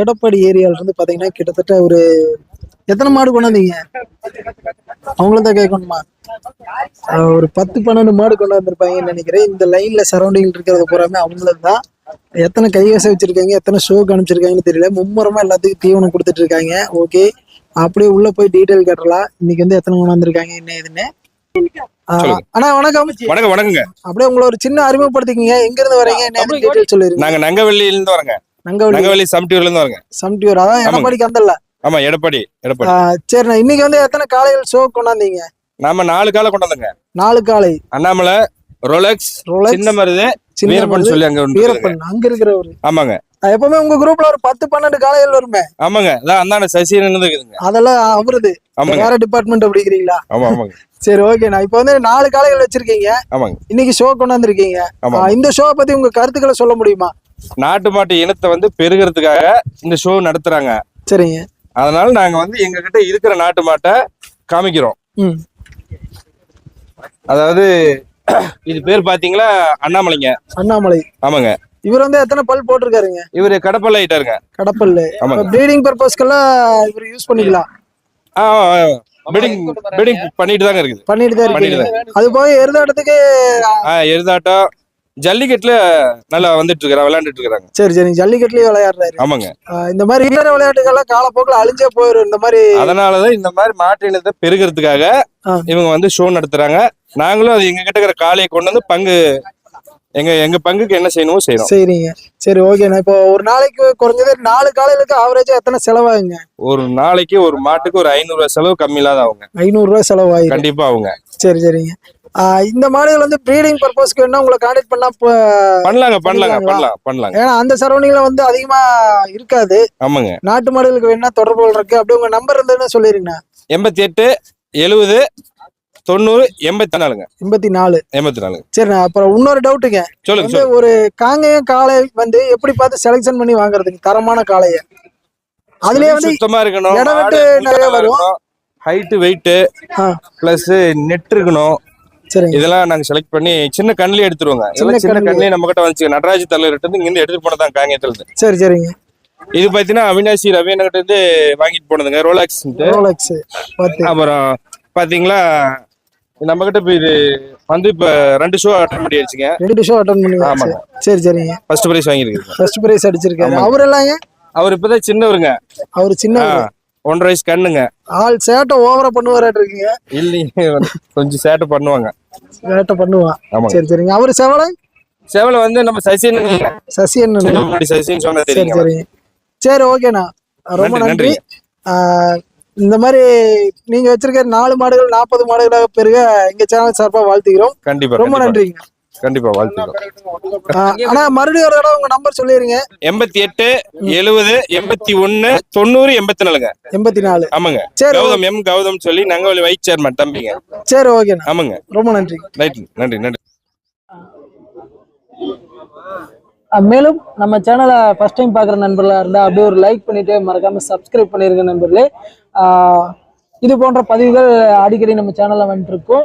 எடப்பாடி ஏரியால இருந்து பாத்தீங்கன்னா கிட்டத்தட்ட ஒரு எத்தனை மாடு கொண்டாந்தீங்க? அவங்கள தான் கேட்கணுமா ஒரு பத்து பன்னெண்டு மாடு கொண்டு வந்திருப்பாங்கன்னு நினைக்கிறேன். இந்த லைன்ல சரௌண்டிங் இருக்கிறது பூராமே அவங்களது தான் எத்தனை கைவசம் வச்சிருக்காங்க எத்தனை ஷோக்கு அனுப்பிச்சிருக்காங்கன்னு தெரியல. மும்முரமா எல்லாத்துக்கும் தீவனம் கொடுத்துட்டு இருக்காங்க ஓகே அப்படியே உள்ள போய் டீட்டெயில் கேட்டலாம். இன்னைக்கு வந்து எத்தனை கொண்டு வந்திருக்காங்க என்ன சொல்லுங்க. அண்ணா வணக்கம். வணக்கம் வணக்கங்க. அப்படியே உங்களை ஒரு சின்ன அறிமுகப்படுத்திக்கங்க. எங்க இருந்து வரீங்க என்ன டீட்டெயில் சொல்லிருங்க நாங்க நங்கவள்ளியில இருந்து வரங்க. நங்கவள்ளி. சம்டியூர்ல இருந்து வரங்க. சம்டியூர் அதான். எடப்பாடிக்கு அந்தல்ல ஆமா எடப்பாடி எடப்பாடி. சரிண்ணா இன்னைக்கு வந்து எத்தனை காளைகள் ஷோ கொண்டாந்தீங்க? நாம நாலு காலை கொண்டு வந்தோங்க நாலு காளை. அண்ணாமலை ரோலக்ஸ் சின்ன மருது வீரப்பன் சொல்லி அங்க. வீரப்பன் அங்க இருக்கிறவரு. ஆமாங்க. எப்பவுமே உங்க குரூப்ல ஒரு பத்து பன்னெண்டு காளைகள் வருமே. ஆமாங்க. அதான் அந்தாண்ட சசின்னு இருக்குதுங்க அதெல்லாம் அவருது. வேற டிபார்ட்மெண்ட் அப்படிங்கிறீங்களா? ஆமா ஆமாங்க. சரி ஓகேண்ணா இப்போ வந்து நாலு காளைகள் வச்சிருக்கீங்க. ஆமாங்க. இன்னைக்கு ஷோ கொண்டாந்துருக்கீங்க. இந்த ஷோ பத்தி உங்க கருத்துக்களை சொல்ல முடியுமா? நாட்டு மாட்டு இனத்தை வந்து பெருகிறதுக்காக இந்த ஷோ நடத்துறாங்க. சரிங்க. அதனால நாங்க வந்து எங்க கிட்ட இருக்கிற நாட்டு மாட்டை காமிக்கிறோம். அதாவது இது பேர் பாத்தீங்களா? அண்ணாமலைங்க. அண்ணாமலை. ஆமாங்க. இவர் வந்து எத்தனை பல் போட்டிருக்காருங்க? இவரு கடப்பல் ஆயிட்டாருங்க கடப்பல்லு ஆமாங்க. ப்ரீடிங் பர்பஸ்க்கெல்லாம் இவர் யூஸ் பண்ணிக்கலாம். பிடிங் பிடிங் பண்ணிட்டு தாங்க இருக்குது. பண்ணிட்டு தான் இருக்கீங்க அது போய் எருதாட்டத்துக்கு எருதாட்டம் ஜல்லிக்கட்டுல நல்லா வந்துட்டு இருக்கிறாங்க விளையாண்டுட்டு இருக்கிறாங்க சரி சரி ஜல்லிக்கட்டுலயே விளையாடுறாரு. ஆமாங்க. இந்த மாதிரி வீர விளையாட்டுகள்லாம் காலப்போக்கில் அழிஞ்சே போயிடும் இந்த மாதிரி அதனாலதான் இந்த மாதிரி மாட்டு இனத்தை பெருகிறதுக்காக. இவங்க வந்து ஷோ நடத்துறாங்க. நாங்களும் அது எங்க கிட்ட இருக்கிற காளையை கொண்டு வந்து பங்கு எங்க எங்க பங்குக்கு என்ன செய்யணுமோ செய்யறோம். சரிங்க சரி ஓகேண்ணா இப்போ ஒரு நாளைக்கு குறைஞ்சது நாலு காலையிலுக்கு ஆவரேஜா எத்தனை செலவாகுங்க? ஒரு நாளைக்கு ஒரு மாட்டுக்கு ஒரு ஐநூறு ரூபாய் செலவு கம்மி இல்லாத அவங்க ஐநூறு ரூபாய் செலவாயிரும் கண்டிப்பா அவங்க சரி சரிங்க. இந்த மாடுகள் வந்து ப்ரீடிங் பர்பஸ்க்கு வேணா உங்களை கான்டாக்ட் பண்ணா பண்ணலாங்க பண்ணலாங்க? பண்ணலாம் பண்ணலாங்க. ஏன்னா அந்த சரௌண்டிங்ல வந்து அதிகமா இருக்காது. ஆமாங்க. நாட்டு மாடுகளுக்கு வேணா தொடர்பு இருக்கு. அப்படி உங்க நம்பர் இருந்ததுன்னா சொல்லிருங்கண்ணா எண்பத்தி எட்டு எழுபது தொண்ணூறு எண்பத்தி நாலுங்க எண்பத்தி நாலு எண்பத்தி நாலுங்க சரிண்ணா அப்புறம் இன்னொரு டவுட்டுங்க சொல்லுங்க ஒரு காங்கேயம் காளை வந்து எப்படி பார்த்து செலெக்ஷன் பண்ணி வாங்குறதுங்க? தரமான காளைய. அதுலயே வந்து சுத்தமா இருக்கணும் நிறைய வரும். ஹைட்டு வெயிட் ஆ. பிளஸ் நெட் இருக்கணும். இதெல்லாம் நாங்க செலக்ட் பண்ணி சின்ன கண்ணிலே எடுத்துருவோங்க. இதெல்லாம் சின்ன. கண்ணிலே. நம்ம கிட்ட வந்துச்சு. நடராஜ் தலைவர் இருந்து இங்க எடுத்துட்டு போனதான் காங்கேயத்துல இருந்து. சரி சரிங்க. இது பாத்தீங்கன்னா அவினாசி ரவி கிட்ட இருந்து வாங்கிட்டு போனதுங்க. ரோலாக்ஸ் ரோலக்ஸ் அப்புறம் பாத்தீங்களா நம்ம கிட்ட இப்ப இது வந்து இப்ப ரெண்டு ஷோ அட்டன் பண்ணிடுச்சுங்க ரெண்டு ஷோ அட்டன் பண்ணுங்க ஆமாங்க. சரி சரிங்க. ஃபர்ஸ்ட் பிரைஸ் வாங்கியிருக்கு ஃபர்ஸ்ட் பிரைஸ் அடிச்சிருக்காரு. ஆமாங்க. அவர் எல்லாங்க அவர் இப்பதான் சின்னவருங்க. அவர் சின்ன ஒன்றரை வயசு கண்ணுங்க. ஆள் சேட்டை ஓவரா பண்ணுவாராட்டு இருக்கீங்க. இல்லைங்க கொஞ்சம் சேட்டை பண்ணுவாங்க. சேட்டை பண்ணுவான் சரி சரிங்க. அவர் செவலை? சேவலை வந்து நம்ம சசின் சசி என்ன சின்னப்படி சசின்னு சொன்னா சரி சரி. ஓகேண்ணா ரொம்ப நன்றி, இந்த மாதிரி நீங்க வச்சிருக்க நாலு மாடுகள் நாற்பது மாடுகளாக பெருக எங்க சேனல் சார்பா வாழ்த்துக்கிறோம் கண்டிப்பா ரொம்ப. நன்றிங்க. கண்டிப்பா வாழ்த்துக்கிறோம் ஆனா மறுபடியும் ஒரு தடவை உங்க நம்பர் சொல்லிருங்க. எண்பத்தி எட்டு எழுபது எண்பத்தி ஒண்ணு தொண்ணூறு எண்பத்தி நாலுங்க. எண்பத்தி நாலு. ஆமாங்க. சரி கௌதம் எம் கௌதம் சொல்லி நங்கவலி வைஸ் சேர்மன் தம்பிங்க. சரி ஓகேண்ணா. ஆமாங்க. ரொம்ப நன்றி. ரைட் நன்றி நன்றி. மேலும் நம்ம சேனலை ஃபர்ஸ்ட் டைம் பார்க்குற நண்பர்களாக இருந்தால் அப்படியே ஒரு லைக் பண்ணிட்டு மறக்காம சப்ஸ்கிரைப் பண்ணிருங்க நண்பர்களே. இது போன்ற பதிவுகள் அடிக்கடி நம்ம சேனலில் வந்துட்டு இருக்கும்.